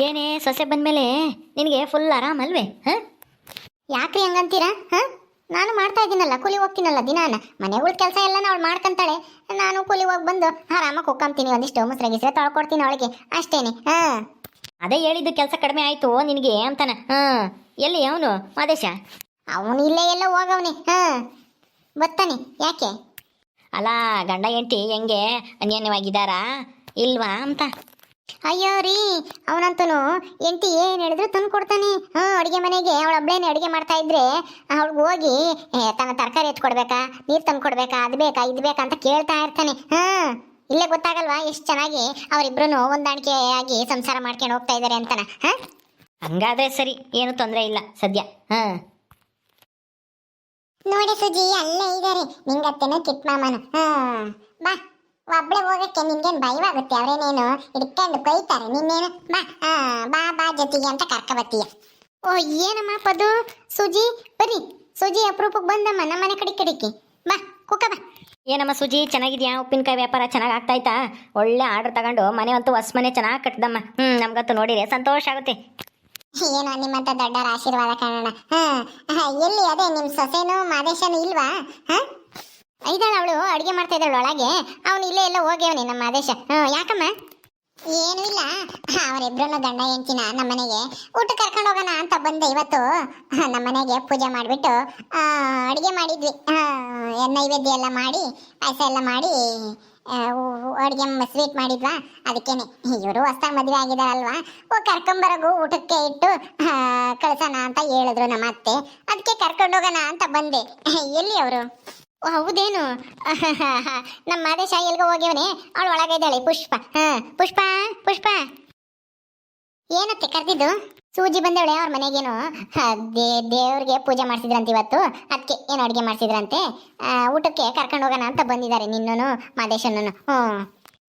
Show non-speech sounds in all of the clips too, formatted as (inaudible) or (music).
ಏನೇ ಸೊಸೆ ಬಂದಮೇಲೆ ನಿನಗೆ ಫುಲ್ ಆರಾಮಲ್ವೇ ಹಾಂ? ಯಾಕ್ರಿ ಹಂಗಂತೀರಾ ಹಾಂ? ನಾನು ಮಾಡ್ತಾ ಇದ್ದೀನಲ್ಲ ಕೂಲಿ ಹೋಗ್ತೀನಲ್ಲ ದಿನಾನ. ಮನೆ ಕೆಲಸ ಎಲ್ಲ ಅವಳು ಮಾಡ್ಕೊಂತಾಳೆ. ನಾನು ಕೂಲಿ ಹೋಗಿ ಬಂದು ಆರಾಮಾಗಿ ಹೋಗ್ಕೊಂತೀನಿ ಒಂದಿಷ್ಟು ಮುಸ್ರೆ ಗಿಸ್ರೆ ತೊಳ್ಕೊಡ್ತೀನಿ ಅವಳಿಗೆ. ಅಷ್ಟೇನೆ ಹಾಂ? ಅದೇ ಹೇಳಿದ್ದು ಕೆಲಸ ಕಡಿಮೆ ಆಯಿತು ನಿನಗೆ ಅಂತಾನ ಹಾಂ? ಎಲ್ಲಿ ಅವನು ಮಾದೇಶ? ಅವನು ಇಲ್ಲೇ ಎಲ್ಲ ಹೋಗವನೆ ಹಾಂ? ಬರ್ತಾನೆ ಯಾಕೆ? ಅಲ್ಲ ಗಂಡ ಹೆಂಡತಿ ಹೆಂಗೆ ಅನ್ಯಾನ್ಯವಾಗಿದ್ದಾರಾ ಇಲ್ವಾ ಅಂತ? ಅಯ್ಯೋ ರೀ ಅವನಂತೂ ಎಂಟಿ ಏನು ಹೇಳಿದ್ರು ತಂದು ಕೊಡ್ತಾನೆ. ಹ್ಞೂ ಅಡುಗೆ ಮನೆಗೆ ಅವಳು ಒಬ್ಬಳೇನೆ ಅಡುಗೆ ಮಾಡ್ತಾ ಇದ್ರೆ ಅವಳಿಗೆ ಹೋಗಿ ತನ್ನ ತರಕಾರಿ ಎತ್ಕೊಡ್ಬೇಕಾ ನೀರು ತಂದು ಕೊಡ್ಬೇಕಾ? ಅದು ಬೇಕಾ? ಇದು ಬೇಕಾ? ಅಂತ ಕೇಳ್ತಾ ಇರ್ತಾನೆ. ಹಾಂ ಇಲ್ಲೇ ಗೊತ್ತಾಗಲ್ವಾ ಎಷ್ಟು ಚೆನ್ನಾಗಿ ಅವರಿಬ್ರು ಹೊಂದಾಣಿಕೆ ಆಗಿ ಸಂಸಾರ ಮಾಡ್ಕೊಂಡು ಹೋಗ್ತಾ ಇದ್ದಾರೆ ಅಂತನ. ಹಾಂ? ಹಂಗಾದ್ರೆ ಸರಿ ಏನು ತೊಂದರೆ ಇಲ್ಲ ಸದ್ಯ. ಹಾಂ. ನೋಡಿ ಸುಜಿ ಅಲ್ಲೇ ಇದ್ದಾರೆ ನಿಂಗತ್ತೇನೋ ಕಿಟ್ ಮಾಮನ ಹಾ ಬಾ. ಒಬ್ಳೆ ಹೋಗಕ್ಕೆ ನಿನ್ಗೇನು ಭಯವಾಗುತ್ತೆ? ಅವರೇನೇನು ಹಿಡ್ಕೊಂಡು ಕೊಯ್ತಾರೆ. ನಿನ್ನೇನು ಬಾ ಹಾ ಬಾ ಬಾ ಜೊತೆಗೆ ಅಂತ ಕರ್ಕ ಬತ್ತೀಯ ಓ ಏನಮ್ಮ ಪದು ಸುಜಿ ಬರಿ ಸುಜಿ ಅಪರೂಪಕ್ಕೆ ಬಂದಮ್ಮ. ನಮ್ಮನೆ ಕಡೆ ಕಡಿಕೆ ಬಾ ಕುಕ ಬಾ. ಏನಮ್ಮ ಸುಜಿ ಚೆನ್ನಾಗಿದ್ಯಾ? ಉಪ್ಪಿನಕಾಯಿ ವ್ಯಾಪಾರ ಚೆನ್ನಾಗಿ ಆಗ್ತಾಯ್ತಾ? ಒಳ್ಳೆ ಆರ್ಡರ್ ತಗೊಂಡು ಮನೆ ಅಂತೂ ಹೊಸ ಮನೆ ಚೆನ್ನಾಗಿ ಕಟ್ದಮ್ಮ. ಹ್ಞೂ ನಮ್ಗಂತೂ ನೋಡಿರಿ ಸಂತೋಷ ಆಗುತ್ತೆ. ಏನೋ ನಿಮ್ಮಂತ ದೊಡ್ಡರ ಆಶೀರ್ವಾದ ಕಾಣೋಣ. ಹಾ ಹಾ, ಎಲ್ಲಿ? ಅದೇ ನಿಮ್ ಸೊಸೆನು ಮಾದೇಶನು ಇಲ್ವಾ? ಹಾ? ಐದಾಳ ಅವಳು ಅಡುಗೆ ಮಾಡ್ತಾ ಇದ್ದಾಳು ಒಳಗೆ. ಅವನು ಇಲ್ಲೇ ಎಲ್ಲ ಹೋಗ್ಯವನೇ ನಮ್ಮ ಆದೇಶ. ಹ್ಮ್, ಯಾಕಮ್ಮ? ಏನೂ ಇಲ್ಲ. ಅವರಿಬ್ರು ಗಂಡ ಹೆಂಡ್ತಿನ ನಮ್ಮನೆಗೆ ಊಟ ಕರ್ಕೊಂಡು ಹೋಗೋಣ ಅಂತ ಬಂದೆ ಇವತ್ತು. ನಮ್ಮನೆಗೆ ಪೂಜೆ ಮಾಡಿಬಿಟ್ಟು ಅಡುಗೆ ಮಾಡಿದ್ವಿ. ನೈವೇದ್ಯ ಎಲ್ಲ ಮಾಡಿ, ಪಾಯಸ ಎಲ್ಲ ಮಾಡಿ ಅಡುಗೆ ಸ್ವೀಟ್ ಮಾಡಿದ್ವಾ? ಅದಕ್ಕೇನೆ. ಇವರು ಹೊಸ ಮದುವೆ ಆಗಿದಾರಲ್ವಾ? ಓ, ಕರ್ಕೊಂಬರಗು ಊಟಕ್ಕೆ ಇಟ್ಟು ಕಳ್ಸೋಣ ಅಂತ ಹೇಳಿದ್ರು ನಮ್ಮ ಅತ್ತೆ. ಅದಕ್ಕೆ ಕರ್ಕೊಂಡು ಹೋಗೋಣ ಅಂತ ಬಂದೆ. ಎಲ್ಲಿ ಅವರು? ಹೌದೇನು? (laughs) ನಮ್ಮ ಮಾದೇಶ ಎಲ್ಗೋ ಹೋಗ್ಯವನೇ? ಅವಳು ಒಳಗೆ ಇದ್ದಾಳೆ, ಪುಷ್ಪ. ಹಾ, ಪುಷ್ಪ ಪುಷ್ಪ. ಏನತ್ತೆ ಕರೆದಿದ್ದು? ಸೂಜಿ ಬಂದವಳೆ ಅವ್ರ ಮನೆಗೇನು? ದೇ, ದೇವ್ರಿಗೆ ಪೂಜೆ ಮಾಡಿಸಿದ್ರಂತೆ ಇವತ್ತು. ಅದಕ್ಕೆ ಏನು ಅಡುಗೆ ಮಾಡ್ಸಿದ್ರಂತೆ. ಊಟಕ್ಕೆ ಕರ್ಕೊಂಡು ಹೋಗೋಣ ಅಂತ ಬಂದಿದ್ದಾರೆ ನಿನ್ನೂ ಮಾದೇಶನೂ ಹ್ಞೂ.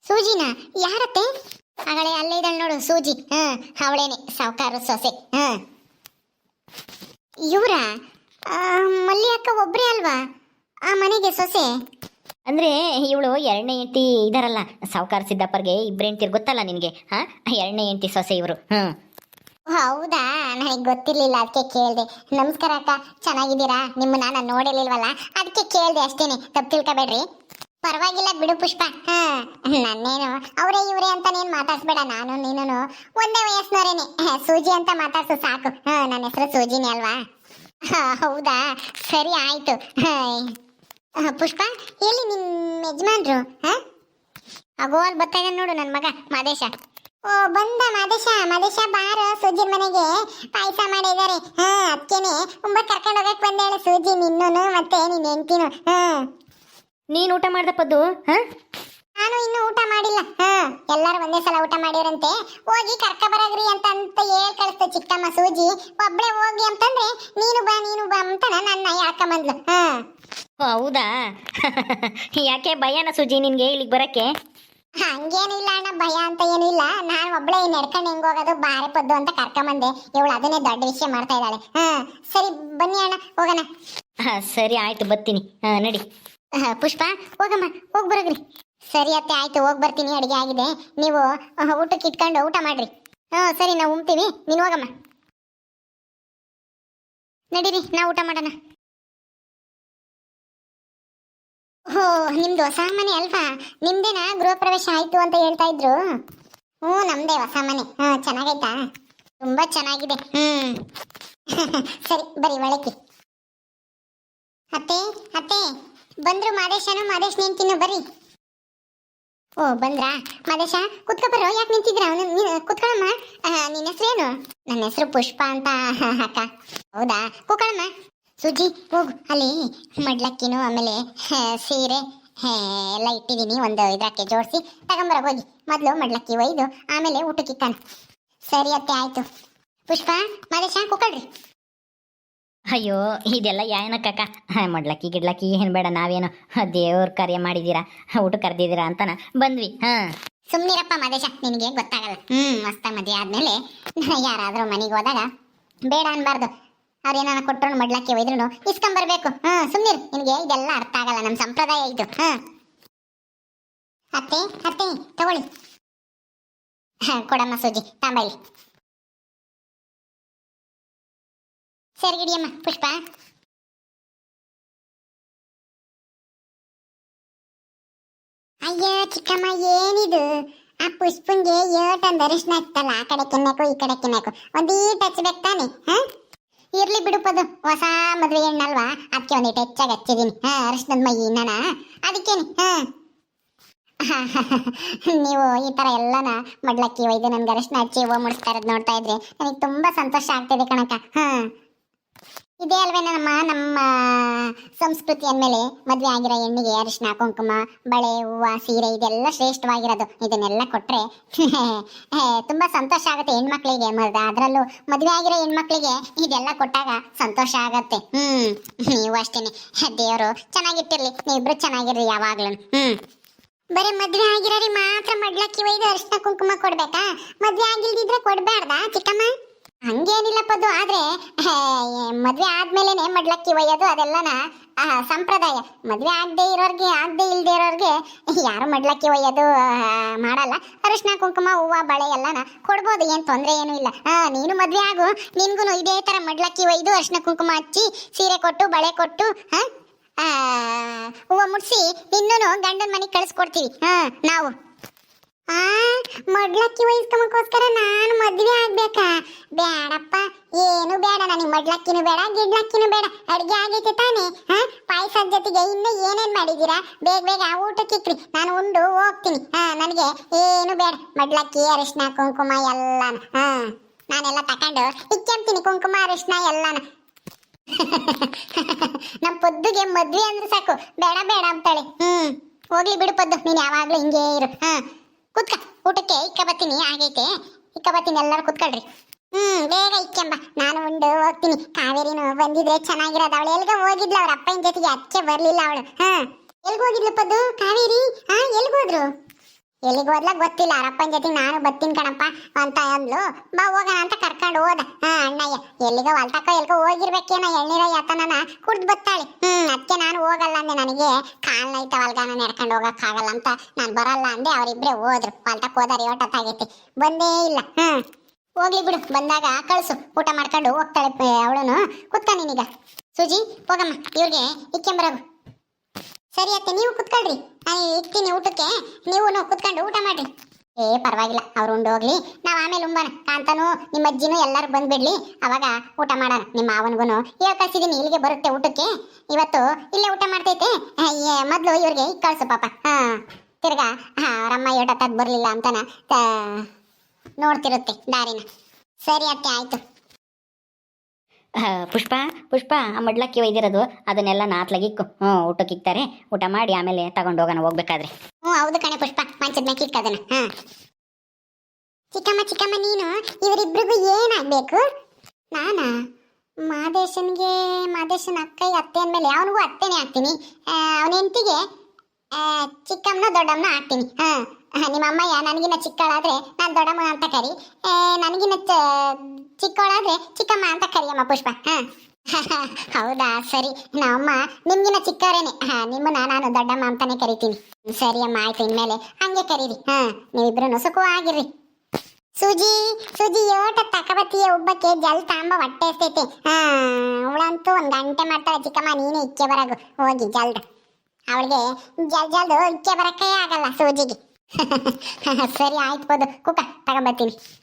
ಸೂಜಿನ? ಯಾರತ್ತೆ? ಅವಳೆ ಅಲ್ಲೇ ಇದ್ದಾಳೆ ನೋಡು, ಸೂಜಿ. ಹಾ, ಅವಳೇನೆ, ಸಾವುಕಾರ ಸೊಸೆ. ಹಾ. ಇವರ? ಮಲ್ಲಿ ಅಕ್ಕ ಒಬ್ಬರೇ ಅಲ್ವಾ? ಆ ಮನೆಗೆ ಸೊಸೆ. ಅಂದ್ರೆ ಇವಳು ಎರಡನೇ ಎಂಟಿ ಇದಾರಲ್ಲ ಸಾವುಕಾರ ಸಿದ್ದಪ್ಪರ್ಗೆ ಇಬ್ಬರು ಹೆಂಡ್ತಿರ್ ಗೊತ್ತಲ್ಲ ನಿನಗೆ? ಹಾ? ಎರಡನೇ ಎಂಟಿ ಸೊಸೆ ಇವರು. ಹ್ಮ್. ಹೌದಾ? ನನಗೆ ಗೊತ್ತಿರ್ಲಿಲ್ಲ ಅದಕ್ಕೆ ಕೇಳಿದೆ. ನಮಸ್ಕಾರ ಅಕ್ಕ ಚೆನ್ನಾಗಿದ್ದೀರಾ? ನಿಮ್ಮನ್ನ ನಾನು ನೋಡಿರ್ಲಿಲ್ವಲ್ಲ? ಅದಕ್ಕೆ ಕೇಳಿದೆ ಅಷ್ಟೇನೆ. ತಪ್ಪು ತಿಳ್ಕೊಬೇಡ್ರಿ. ಪರವಾಗಿಲ್ಲ ಬಿಡು ಪುಷ್ಪ. ಹಾ. ನನ್ನೇನು ಅವರೇ ಇವರೇ ಅಂತ ನೀನು ಮಾತಾಡ್ಸ್ಬೇಡ. ನಾನು ನೀನು ಒಂದೇ ವಯಸ್ಸಿನವರೇನೆ. ಸೂಜಿ ಅಂತ ಮಾತಾಡ್ಸು ಸಾಕು. ಹಾ ನನ್ನ ಹೆಸರು ಸೂಜಿನೇ ಅಲ್ವಾ? ಹೌದಾ? ಸರಿ ಆಯ್ತು. ಪುಷ್ಪ ಎಲ್ಲಿ ನಿಮ್ಮ ಯಜಮಾನ್ರು ಹಾ? ಅಗೋ ಅಲ್ಲಿ ಬರ್ತಾ ಇದ್ದಾನೆ ನೋಡು ನನ್ನ ಮಗ ಮಾದೇಶ. ಓ ಬಂದ ಮಾದೇಶ ಮಾದೇಶ ಬಾರ ಸೂಜಿ ಮನೆಗೆ ಪಾಯಸ ಮಾಡಿದ್ದಾರೆ. ಹಾ ಅದಕ್ಕೇನೆ ತುಂಬ ಕರ್ಕೊಂಡು ಹೋಗಕ್ ಬಂದೇಳು ಸೂಜಿ ನಿನ್ನೂನು ಮತ್ತೆ ನಿನ್ನ ಹೆಂಡ್ತಿನೂ ಹಾ? ನೀನು ಊಟ ಮಾಡ್ದ ಪದ್ದು ಹಾ? ನಾನು ಇನ್ನೂ ಊಟ ಮಾಡಿಲ್ಲ ಹಾ? ಎಲ್ಲರೂ ಒಂದೇ ಸಲ ಊಟ ಮಾಡಿರಂತೆ ಹೋಗಿ ಕರ್ಕ ಬರಗ್ರಿ ಅಂತ ಅಂತ ಹೇಳ್ ಕಳಿಸ್ತು ಚಿಕ್ಕಮ್ಮ ಸೂಜಿ. ಒಬ್ಳೆ ಹೋಗಿ ಅಂತಂದ್ರೆ ನೀನು ಬಾ ನೀನು ಬಾ ಅಂತ ನನ್ನ ಯಾಕಮ್ಮಂದ್ಲು ಹಾ. ಓ, ಹೌದಾ? (laughs) ಯಾಕೆ ಭಯನ ಸೂಜಿ ನಿನ್ಗೆ ಇಲ್ಲಿಗೆ ಬರಕ್ಕೆ? ಹಂಗೇನಿಲ್ಲ ಅಣ್ಣ ಭಯ ಅಂತ ಏನಿಲ್ಲ ನಾನು ಒಬ್ಳೆ ನಡ್ಕೊಂಡು ಹೆಂಗ್ ಹೋಗೋದು ಬಾರೆ ಪದ್ದು ಅಂತ ಕರ್ಕೊಂಬಂದೆ ಇವಳು ಅದನ್ನೇ ದೊಡ್ಡ ವಿಷಯ ಮಾಡ್ತಾ ಇದ್ದಾಳೆ. ಹಾ ಸರಿ ಬನ್ನಿ ಅಣ್ಣ ಹೋಗೋಣ. ಹಾ ಸರಿ ಆಯ್ತು ಬರ್ತೀನಿ. ಹಾ ನಡಿ. ಪುಷ್ಪ ಹೋಗಮ್ಮ ಹೋಗಿ ಬರಗ್ರಿ. ಸರಿ ಅತ್ತೆ, ಆಯ್ತು, ಹೋಗಿ ಬರ್ತೀನಿ, ಅಡಿಗೆ ಆಗಿದೆ. ನೀವು ಊಟಕ್ಕೆ ಇಟ್ಕೊಂಡು ಊಟ ಮಾಡ್ರಿ. ಹಾಂ, ಸರಿ, ನಾವು ಉಮ್ತೀವಿ ನೀನು ಹೋಗಮ್ಮ. ನಡೀರಿ, ನಾವು ಊಟ ಮಾಡೋಣ. ಹೋ, ನಿಮ್ದು ಹೊಸ ಮನೆ ಅಲ್ವಾ? ನಿಮ್ದೇನಾ ಗೃಹ ಪ್ರವೇಶ ಆಯ್ತು ಅಂತ ಹೇಳ್ತಾ ಇದ್ರು? ಹ್ಞೂ, ನಮ್ದೇ ಹೊಸ ಮನೆ. ಹಾ, ಚೆನ್ನಾಗೈತಾ? ತುಂಬಾ ಚೆನ್ನಾಗಿದೆ. ಹ್ಮ್. (laughs) ಸರಿ, ಬರೀ, ಒಳಕ್ಕೆ. ಅತ್ತೆ ಅತ್ತೆ, ಬಂದ್ರು ಮಾದೇಶನು ಮಾದೇಶ್ ನಿಂತಿನ್ನು ಬರ್ರಿ ಓ, ಬಂದ್ರಾ? ಮಾದೇಶ ಕುತ್ಕೊಬರೋ, ಯಾಕೆ ನಿಂತಿದ್ರ ಕುತ್ಕೊಳಮ್ಮ. ನಿನ್ನ ಹೆಸರೇನು? ನನ್ನ ಹೆಸರು ಪುಷ್ಪ ಅಂತ, ಅಕ್ಕ. ಹೌದಾ? ಕೂತ್ಕೊಳಮ್ಮ. ಸುಜಿ, ಹೋಗು. ಅಲ್ಲಿ ಮಡ್ಲಕ್ಕಿನು ಆಮೇಲೆ ಸೀರೆ ಎಲ್ಲ ಇಟ್ಟಿದ್ದೀನಿ. ಒಂದು ಇದಕ್ಕೆ ಜೋಡಿಸಿ ತಗೊಂಬರ ಹೋಗಿ. ಮೊದಲು ಮಡ್ಲಕ್ಕಿ ಒಯ್ದು, ಆಮೇಲೆ ಊಟಕ್ಕೆ ಇಕ್ಕಾನ. ಸರಿ ಅತ್ತೆ, ಆಯ್ತು. ಪುಷ್ಪ ಮಾದೇಶ ಕೂಕಳ್ರಿ ಅಯ್ಯೋ ಇದೆಲ್ಲ ಏನಕ್ಕಕ್ಕ ಮಾಡ್ಲಕ್ಕಿ ಗಿಡ್ಲಕ್ಕಿ ಏನು ಬೇಡ ನಾವೇನು ದೇವ್ರ ಕಾರ್ಯ ಮಾಡಿದ್ದೀರಾ ಊಟ ಕರೆದಿದ್ದೀರಾ ಅಂತನ? ಬಂದ್ವಿ ಹಾ. ಸುಮ್ನಿರಪ್ಪ ಮದೇಶ ನಿನಗೆ ಗೊತ್ತಾಗಲ್ಲ. ಹ್ಮ್ ಮಸ್ತ ಮದುವೆ ಆದ್ಮೇಲೆ ಯಾರಾದ್ರೂ ಮನೆಗೆ ಹೋದಾಗ ಬೇಡ ಅನ್ಬಾರ್ದು. ಅವ್ರೇನಾನ ಕೊಟ್ಟರು ಮಡ್ಲಕ್ಕೆ ಒಯ್ದ್ರು ಇಸ್ಕೊಂಬರ್ಬೇಕು ಹಾ ಸುಮ್ಮನಿರು ನಿನಗೆ ಇದೆಲ್ಲ ಅರ್ಥ ಆಗಲ್ಲ ನಮ್ಮ ಸಂಪ್ರದಾಯ ಇದು ಹಾ. ಅತ್ತೆ ಅತ್ತೆ ತಗೊಳ್ಳಿ. ಹ, ಕೊಡಮ್ಮ ಸೂಜಿ ತಾಂಬೈಲಿ ಸರಿ ಪುಷ್ಪ. ಅಯ್ಯ ಚಿಕ್ಕಮ್ಮ, ಏನಿದು? ಆ ಪುಷ್ಪಂಗೆ ಏಟಂದ ಅರಿಶಿನ ಆಗ್ತಲ್ಲ ಆ ಕಡೆ ಕೆನ್ನೆಕು ಈ ಕಡೆ ಕೆನ್ನೆಕು ಒಂದೀಟ್ ಹಚ್ಬೇಕು ತಾನೆ, ಹ? ಇರ್ಲಿ ಬಿಡುಪದು ಹೊಸ ಮದ್ವೆ ಹೆಣ್ಣಲ್ವಾ? ಅದಕ್ಕೆ ಒಂದಿಟ್ಟು ಹೆಚ್ಚಾಗಿ ಹಚ್ಚಿದೀನಿ. ಹಾ, ಅರಿಶಿನದ ಮೈ ನಾನ ಅದಕ್ಕೇನೆ, ಹಾ? (laughs) ನೀವು ಈ ತರ ಎಲ್ಲನ ಮಡ್ಲಕ್ಕಿ ಒಯ್ದು ನನ್ಗೆ ಅರಿಶಿನ ಹಚ್ಚಿ ಹೂವು ಮುಡಿಸ್ತಾ ಇರೋದು ನೋಡ್ತಾ ಇದ್ರೆ ನನಗೆ ತುಂಬಾ ಸಂತೋಷ ಆಗ್ತಿದೆ ಕಣಕ್ಕ, ಹಾ? ಇದೇ ಅಲ್ವೇ ನಮ್ಮ ನಮ್ಮ ಸಂಸ್ಕೃತಿ ಅಂದಮೇಲೆ ಮದುವೆ ಆಗಿರೋ ಹೆಣ್ಣಿಗೆ ಅರಿಶಿನ, ಕುಂಕುಮ, ಬಳೆ, ಹೂವು, ಸೀರೆ ಇದೆಲ್ಲ ಶ್ರೇಷ್ಠವಾಗಿರೋದು. ಇದನ್ನೆಲ್ಲ ಕೊಟ್ಟರೆ (laughs) ತುಂಬಾ ಸಂತೋಷ ಆಗುತ್ತೆ ಹೆಣ್ಮಕ್ಳಿಗೆ. ಮದುವೆ ಅದರಲ್ಲೂ ಮದುವೆ ಆಗಿರೋ ಹೆಣ್ಮಕ್ಳಿಗೆ ಇದೆಲ್ಲ ಕೊಟ್ಟಾಗ ಸಂತೋಷ ಆಗುತ್ತೆ. ಹ್ಞೂ ನೀವು ಅಷ್ಟೇ ದೇವರು ನೀ ನೀವಿಬ್ರು ಚೆನ್ನಾಗಿರ್ರಿ ಯಾವಾಗಲೂ. ಹ್ಞೂ ಬರೀ ಮದುವೆ ಆಗಿರೋರಿ ಮಾತ್ರ ಮಡ್ಲಕ್ಕಿ ಒಯ್ದು ಅರಿಶಿನ, ಕುಂಕುಮ ಕೊಡ್ಬೇಕಾ? ಮದುವೆ ಆಗಿಲ್ದಿದ್ರೆ ಕೊಡಬಾರ್ದಾ ಚಿಕ್ಕಮ್ಮ? ಹಂಗೇನಿಲ್ಲ ಪದ್ದು ಆದ್ರೆ ಮದ್ವೆ ಆದ್ಮೇಲೆನೆ ಮಡ್ಲಕ್ಕಿ ಒಯ್ಯೋದು ಅದೆಲ್ಲನ ಸಂಪ್ರದಾಯ. ಮದ್ವೆ ಆಗದೆ ಇರೋರ್ಗೆ, ಆಗದೆ ಇಲ್ದೇ ಇರೋರ್ಗೆ, ಯಾರು ಮಡ್ಲಕ್ಕಿ ಒಯ್ಯೋದು ಮಾಡಲ್ಲ. ಅರಿಶಿನ ಕುಂಕುಮ, ಹೂವ, ಬಳೆ ಎಲ್ಲನ ಕೊಡ್ಬೋದು, ಏನ್ ತೊಂದರೆ ಏನು ಇಲ್ಲ. ನೀನು ಮದ್ವೆ ಆಗು ನಿನ್ಗೂ ಇದೇ ತರ ಮಡ್ಲಕ್ಕಿ ಒಯ್ದು ಅರಿಶಿನ ಕುಂಕುಮ ಹಚ್ಚಿ, ಸೀರೆ ಕೊಟ್ಟು, ಬಳೆ ಕೊಟ್ಟು ಹೂವ ಮುಡ್ಸಿ ಇನ್ನೂ ಗಂಡನ ಮನೆಗೆ ಕಳಿಸ್ಕೊಡ್ತೀವಿ. ಹಾ, ನಾವು. ಆ, ಮಡ್ಲಕ್ಕಿ ವಹಿಸ್ಕೊಂಬಕ್ಕೋಸ್ಕರ ನಾನು ಮದ್ವೆ ಆಗ್ಬೇಕಾ? ಬೇಡಪ್ಪ ಏನು ಬೇಡ ನನಗೆ ಮಡ್ಲಕ್ಕಿನೂ ಬೇಡ, ಗಿಡ್ಲಕ್ಕಿನೂ ಬೇಡ. ಅಡ್ಗೆ ಆಗೈತೆ ತಾನೇ ಹಾ ಪಾಯಸದ ಜೊತೆಗೆ ಇನ್ನು ಏನೇನ್ ಮಾಡಿದ್ದೀರಾ ಬೇಗ ಬೇಗ ಊಟಕ್ಕಿಕ್ರಿ ನಾನು ಉಂಡು, ಹೋಗ್ತೀನಿ. ಹಾ ನನಗೆ ಏನು ಬೇಡ. ಮಡ್ಲಕ್ಕಿ ಅರಿಶಿನ ಕುಂಕುಮ ಎಲ್ಲಾನ ಹಾ ನಾನೆಲ್ಲ ತಕೊಂಡು ಇಕ್ಕೆಂತೀನಿ ಕುಂಕುಮ ಅರಿಶಿನ ಎಲ್ಲಾನ. (laughs) ನಮ್ಮ ಪೊದ್ದುಗೆ ಮದ್ವೆ ಅಂದ್ರೆ ಸಾಕು. ಬೇಡ ಬೇಡ ಅಂತಾಳೆ. ಹ್ಮ್. ಹೋಗ್ಲಿ ಬಿಡು ಪದ್ದು, ನೀನು ಯಾವಾಗ್ಲೂ ಹಿಂಗೇ ಇರು, ಹಾ. ಕುತ್ಕ, ಊಟಕ್ಕೆ ಇಕ್ಕ ಬತ್ತೀನಿ ಆಗೈತೆ. ಇಕ್ಕ ಬತ್ತೀನಿ ಎಲ್ಲರೂ ಕುತ್ಕೊಳ್ರಿ. ಹ್ಮ್, ಬೇಗ ಇಕ್ಕೆಂಬ. ನಾನು ಉಂಡು, ಹೋಗ್ತೀನಿ. ಕಾವೇರಿನು ಬಂದಿದ್ರೆ ಚೆನ್ನಾಗಿರೋದು ಅವಳು. ಎಲ್ಗ ಹೋಗಿದ್ಲು ಅವ್ರ ಅಪ್ಪನ ಜೊತೆಗೆ, ಅಚ್ಚೆ ಬರ್ಲಿಲ್ಲ ಅವಳು. ಹಾ, ಎಲ್ಗ ಹೋಗಿದ್ಲಪ್ಪದು ಕಾವೇರಿ? ಹಾ, ಎಲ್ಗ ಹೋದ್ರು? ಎಲ್ಲಿಗೆ ಹೋದ್ಲ ಗೊತ್ತಿಲ್ಲ. ಅವ್ರ ಅಪ್ಪನ ಜೊತೆ ನಾನು ಬತ್ತೀನಿ ಕಣಪ್ಪ ಅಂತ ಅಂದ್ಲು. ಬಾ, ಹೋಗೋಣ ಅಂತ ಕರ್ಕೊಂಡು ಹೋದ. ಹಾ ಅಣ್ಣಯ್ಯ ಎಲ್ಲಿಗ ಹೊಲ್ತಕ್ಕ ಎಲ್ಗೋ ಹೋಗಿರ್ಬೇಕೇನೋ ಎಳ್ನೀರ ಯಾತನನ? ಕುಡ್ದು ಬತ್ತಾಳೆ. ಹ್ಮ್ ಅದಕ್ಕೆ ನಾನು ಹೋಗಲ್ಲ ಅಂದೆ ನನಗೆ. ಕಾಲ್ ನೈತವಲ್ಗ ಹೊಲ್ಗಾನ ನಡ್ಕೊಂಡು ಹೋಗಕ್ಕಾಗಲ್ಲ ಅಂತ ನಾನು ಬರಲ್ಲ ಅಂದೆ. ಅವರಿಬ್ರೆ ಹೋದ್ರು. ಹೊಲ್ತಕ್ಕೆ ಹೋದಾರೆ ಓಟತ್ತಾಗೈತಿ ಬಂದೇ ಇಲ್ಲ. ಹ್ಮ್. ಹೋಗ್ಲಿ ಬಿಡು. ಬಂದಾಗ ಕಳ್ಸು. ಊಟ ಮಾಡ್ಕೊಂಡು ಹೋಗ್ತಾಳೆ ಅವಳನು. ಕುತ್ಕ ನೀನೀಗ. ಸುಜಿ, ಹೋಗಮ್ಮ. ಇವ್ರಿಗೆ ಇಕ್ಕೆಂಬರಾಗು ಸರಿ ಅತ್ತೆ, ನೀವು ಕುತ್ಕೊಳ್ರಿ. ನಾನು ಇಕ್ತೀನಿ ಊಟಕ್ಕೆ. ನೀವು ಕುತ್ಕೊಂಡು ಊಟ ಮಾಡ್ರಿ. ಏ, ಪರವಾಗಿಲ್ಲ. ಅವ್ರು ಉಂಡು ಹೋಗ್ಲಿ. ನಾವ್ ಆಮೇಲೆ ಉಂಬಾನ ಕಾಂತನು ನಿಮ್ಮ ಅಜ್ಜಿನೂ ಎಲ್ಲಾರು ಬಂದ್ಬಿಡ್ಲಿ ಅವಾಗ ಊಟ ಮಾಡೋಣ. ನಿಮ್ಮ ಮಾವನ್ಗುನು. ಹೇಳ್ ಕಳ್ಸಿದೀನಿ, ಇಲ್ಲಿಗೆ ಬರುತ್ತೆ ಊಟಕ್ಕೆ. ಇವತ್ತು ಇಲ್ಲೇ ಊಟ ಮಾಡ್ತೈತೆ. ಮೊದ್ಲು ಇವ್ರಿಗೆ ಈಗ ಕಳ್ಸು ಪಾಪ. ಹಾ, ತಿರ್ಗಾ. ಹಾ ರಮ್ಮ ಏಟ ತದ್ ಬರ್ಲಿಲ್ಲ ಅಂತನ ನೋಡ್ತಿರುತ್ತೆ ದಾರಿನ. ಸರಿ ಅತ್ತೆ, ಆಯ್ತು. ಪುಷ್ಪ ಪುಷ್ಪ, ಆ ಮಡ್ಲಕ್ಕಿ ಒಯ್ದಿರೋದು. ಅದನ್ನೆಲ್ಲ ನಾತ್ಲಗಿಕ್ಕು ಹ್ಞೂ ಊಟಕ್ಕೆ ಇಕ್ತಾರೆ ಊಟ ಮಾಡಿ ಆಮೇಲೆ ತಗೊಂಡು ಹೋಗೋಣ, ಹೋಗ್ಬೇಕಾದ್ರೆ. ಹೌದು ಕಣೆ ಪುಷ್ಪ, ಮಂಚದ ಮೇಲೆ ಇಕ್ಕದನ ಹಾ ಚಿಕ್ಕಮ್ಮ ಚಿಕ್ಕಮ್ಮ, ನೀನು ಇವರಿಬ್ರಿಗೂ ಏನಾಗ್ಬೇಕು? ನಾನಾ? ಮಾದೇಶನ್ಗೆ, ಮಾದೇಶನ ಅಕ್ಕ, ಅತ್ತೆ ಅಂದ್ಮೇಲೆ ಅವನಿಗೂ ಅತ್ತೆನೇ ಆಗ್ತೀನಿ. ಅವನ ಹೆಂಡತಿಗೆ ಚಿಕ್ಕಮ್ಮನ ದೊಡ್ಡಮ್ಮನ ಆಗ್ತೀನಿ. ಹಾ. ನಿಮ್ಮ ಅಮ್ಮಯ್ಯ ನನಗಿನ್ನ ಚಿಕ್ಕವಳಾದರೆ ನಾನು ದೊಡ್ಡಮ್ಮ ಅಂತ ಕರಿ. ನನಗಿನ್ನ ಚಿಕ್ಕವಳಾದ್ರೆ ಚಿಕ್ಕಮ್ಮ ಅಂತ ಕರಿಯಮ್ಮ ಪುಷ್ಪ. ಹಾ. (laughs) ಹೌದಾ? ಸರಿ. ನಮ್ಮ ನಿಮ್ಗಿನ ಚಿಕ್ಕವರೇನೆ. ಹಾ, ನಿಮ್ಮನ್ನ ನಾನು ದೊಡ್ಡಮ್ಮ ಅಂತಾನೆ ಕರಿತೀನಿ. ಸರಿ ಅಮ್ಮ, ಆಯ್ತು. ಇನ್ಮೇಲೆ ಹಂಗೆ ಕರೀರಿ. ಹಾ ನೀವಿಬ್ರು ಸುಖವಾಗಿರ್ರಿ. ಸೂಜಿ, ಸುಜಿ, ಯೋಟ ತಕಬತ್ತಿಯ ಒಬ್ಬಕ್ಕೆ ಜಲ್ ತಾಂಬ ಹೊಟ್ಟೆ ಎಸ್ತೈತೆ. ಹಾ, ಅವಳಂತೂ ಒಂದ್ ಗಂಟೆ ಮಾಡ್ತಾಳೆ ಚಿಕ್ಕಮ್ಮ, ನೀನು ಇಕ್ಕೆ ಬರಗು. ಹೋಗಿ ಜಲ್ದ. ಅವಳಿಗೆ ಜಲ್ ಜಲ್ದು ಇಕ್ಕೆ ಬರಕ್ಕೆ ಆಗಲ್ಲ ಸೂಜಿಗೆ. (laughs) ಸರಿ, ಆಯ್ತು ಬೋದು ಕುಕ ತಗೊಂಬರ್ತೀನಿ.